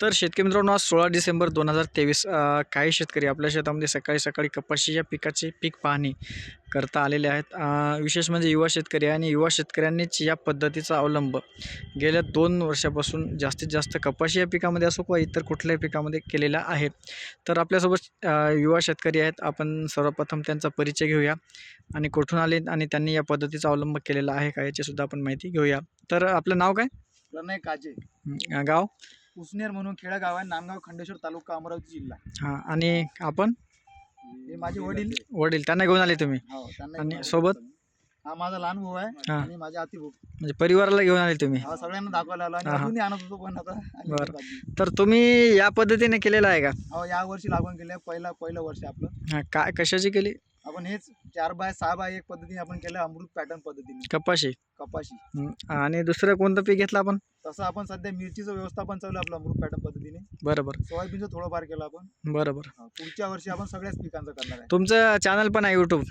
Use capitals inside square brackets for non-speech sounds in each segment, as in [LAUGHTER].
तर शेतकरी मित्रांनो आज सोळा डिसेंबर दोन हजार तेवीस काही शेतकरी आपल्या शेतामध्ये सकाळी सकाळी कपाशीच्या पिकाचे पीक पाहणी करता आलेले आहेत. विशेष म्हणजे युवा शेतकरी आहे आणि युवा शेतकऱ्यांनीच या पद्धतीचा अवलंब गेल्या दोन वर्षापासून जास्तीत जास्त कपाशी या पिकामध्ये असो किंवा इतर कुठल्याही पिकामध्ये केलेला आहे. तर आपल्यासोबत युवा शेतकरी आहेत. आपण सर्वप्रथम त्यांचा परिचय घेऊया आणि कुठून आले आणि त्यांनी या पद्धतीचा अवलंब केलेला आहे का याची सुद्धा आपण माहिती घेऊया. तर आपलं नाव काय? प्रणय काजे. गाव? उसनेर म्हणून खेडा गाव आहे नांदगाव खंडेश्वर तालुका अमरावती जिल्हा. हां आणि आपण? हे माझे वडील. वडील त्यांना घेऊन आले तुम्ही? हो त्यांना आणि सोबत? हा माझा लहान भाऊ आहे हा. आणि माझे आती भाऊ म्हणजे परिवाराला घेऊन आले तुम्ही? हा सगळ्यांना दाखवायला आलो आणि हा, हा. अजूनही आणत होतो पण आता. बरं. तर तुम्ही या पद्धतीने केलेलं आहे का? हो या वर्षी लागवण केली आहे. पहिला पहिलं वर्ष आहे आपलं. हां काय कशाची केली? आपण हेच चार बाय सहा बाय एक पद्धतीने आपण केलं अमृत पॅटर्न पद्धतीने. कपाशी. कपाशी. आणि दुसरं कोणतं पीक घेतलं आपण? तसं आपण सध्या मिरचीचं व्यवस्थापन चालू आहे आपलं अमृत पॅटर्न पद्धतीने. बरं बरं सोयाबीनचं थोडंफार केलं आपण. बरं बरं हा, पुढच्या वर्षी आपण सगळ्याच पिकांचं करणार आहे. तुमचं चॅनल पण आहे यूट्यूब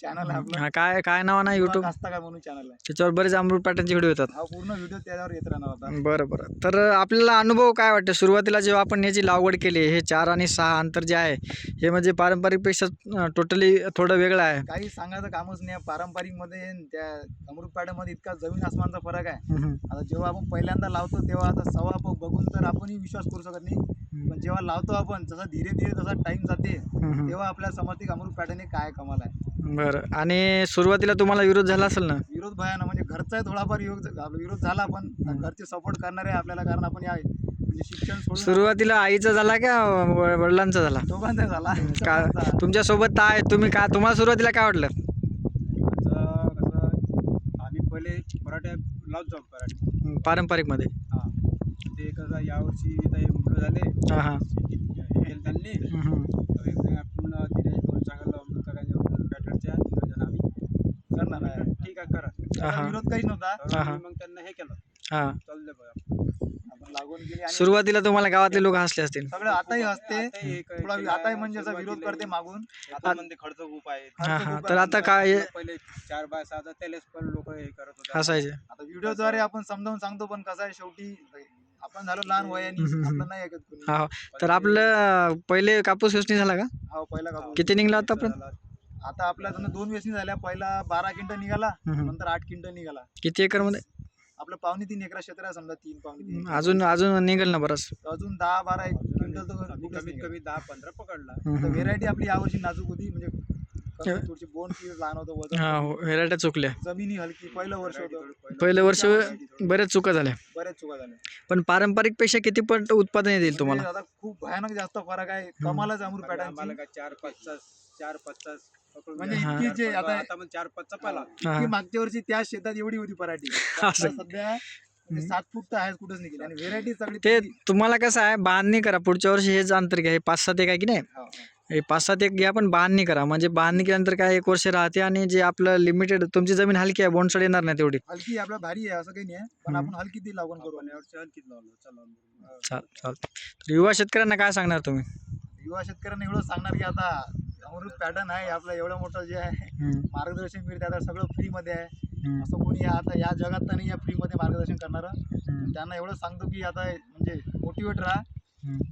चॅनल आहे आपलं. हां काय काय नाव ना यूट्यूब कास्ताकार म्हणून चॅनल आहे. त्याच्यावर बरेच अमृत पॅटर्नचे व्हिडिओ येतात. हा पूर्ण व्हिडिओ त्याच्यावर येत राहणार होता बरं बरं तर आपल्याला अनुभव काय वाटतं? सुरुवातीला जेव्हा आपण याची लागवड केली हे चार आणि सहा अंतर जे आहे हे म्हणजे पारंपरिकपेक्षा टोटली थोडं वेगळं आहे काही सांगायचं कामच नाही. पारंपरिकमध्ये त्या अमृत पॅटर्नमध्ये इतका जमीन आसमानचा फरक आहे. आता जेव्हा आपण पहिल्यांदा लावतो तेव्हा आता सव्वा प- बघून तर आपणही विश्वास करू शकत नाही. पण जेव्हा लावतो आपण जसा धीरे धीरे जसा टाइम जाते. तेव्हा आपल्याला समजते अमृत हे काय कमाल आहे. बरं. आणि सुरुवातीला तुम्हाला विरोध झाला असेल ना? विरोध भयानं म्हणजे घरचा थोडाफार विरोध झाला पण घरचे सपोर्ट करणारे आपल्याला कारण आपण या म्हणजे शिक्षण सोडून सुरुवातीला आईचा झाला का व- वडिलांचा झाला? दोघांचा झाला. का दोघांचा. तुमच्यासोबत आहे तुम्ही का तुम्हाला सुरुवातीला काय वाटलं? कसं आम्ही पहिले लावत जाऊ पराठे पारंपरिकमध्ये. हां. ते कसं यावर्षी मुलं झाले. हां हां. हे केलं त्यांनी. हं, हं. तर एकदम आपण दिले दोन चांगलं अमृत करायचे बॅटरच्या आम्ही करणार आहे. ठीक आहे करा. हा. विरोध काहीच नव्हता. तर हा, हा. आम्ही मग त्यांना हे केलं. हां. गेली आणि सुरुवातीला तुम्हाला गावातले लोक हसले असतील. सगळं आताही हसते. हे थोडा आताही म्हणजे असा विरोध करते मागून. आता म्हणते खर्च खूप आहे हां हां. तर आता काय हे पहिले चार बाय सहा त्यालेच पण लोक हे करत होते. हसायचे. आता व्हिडिओद्वारे आपण समजावून सांगतो पण कसं आहे शेवटी आपण झालो लहान वयाने हम्म. आपलं नाही ऐकत कोणी. हा तर आपलं अं, पहिले कापूस वेचणी झाला का? हा पहिला कापूस. किती निघला होता आपण? आता आपल्या दोन वेसनी झाल्या. पहिला बारा क्विंटल निघाला हं, हं. नंतर आठ क्विंटल निघाला. किती एकरमध्ये? आपलं पावणे तीन एकरा क्षेत्र आहे समजा तीन पावणे तीन. अजून अजून निघेल ना बरंच. तर अजून दहा बारा एक क्विंटल तर आम्ही कुठेच कमीत. कमी दहा पंधरा पकडला. व्हेरायटी आपली यावर्षी नाजूक होती म्हणजे थोडीशी बोन लहान होतं वजन हा व्हेरायट्या चुकल्या. जमिनी हलकी पहिलं वर्ष होतं. पहिलं वर्ष बरेच चुका झाल्या. बऱ्याच चुका झाल्या. पण पारंपरिकपेक्षा किती पट उत्पादन येतील तुम्हाला? म्हणजे आता खूप भयानक जास्त फरक आहे. कमालच अमृत आम्हाला पॅटर्नची काय चार पचास चार पचास पकडून म्हणजे. इतकी जे आता- आता मग चार पाचचा पाला हा. की मागच्या वर्षी त्या शेतात एवढी होती पराठी. [LAUGHS] असं. सध्या सात फूट तर आहेच कुठंच निघेल. आणि व्हेरायटी सगळी ते तुम्हाला कसं आहे बांधणी करा. पुढच्या वर्षी हेच अंतर घ्या हे पाच सात एक आहे की नाही? हो, हो. हे पाच सात एक घ्या पण बांधणी करा. म्हणजे बांधणी केल्यानंतर काय एक वर्ष राहते आणि जे आपलं लिमिटेड तुमची जमीन हलकी आहे बोंडसड येणार नाही तेवढी. हलकी आपल्या भारी आहे असं काही नाही आहे. पण हम्म. आपण हलकी ती लागवण करू. आपण यावर्षी हलकीत लावलं. चला. चाल चाल तर युवा शेतकऱ्यांना काय सांगणार तुम्ही? युवा शेतकऱ्यांना एवढं सांगणार की आता अमृत पॅटर्न आहे आपलं एवढं मोठं जे आहे मार्गदर्शन मिळते. आता सगळं फ्रीमध्ये आहे. असं कोणी आता या जगात तर नाही या फ्रीमध्ये मार्गदर्शन करणारं. त्यांना एवढं सांगतो की आता म्हणजे मोटिवेट राहा.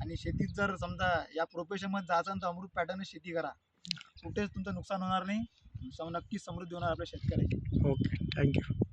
आणि शेतीत जर समजा या प्रोफेशनमध्ये जायचं तर अमृत पॅटर्न शेती करा. कुठेच तुमचं नुकसान होणार नाही. नक्कीच समृद्धी होणार आपल्या शेतकऱ्याची. Okay thank you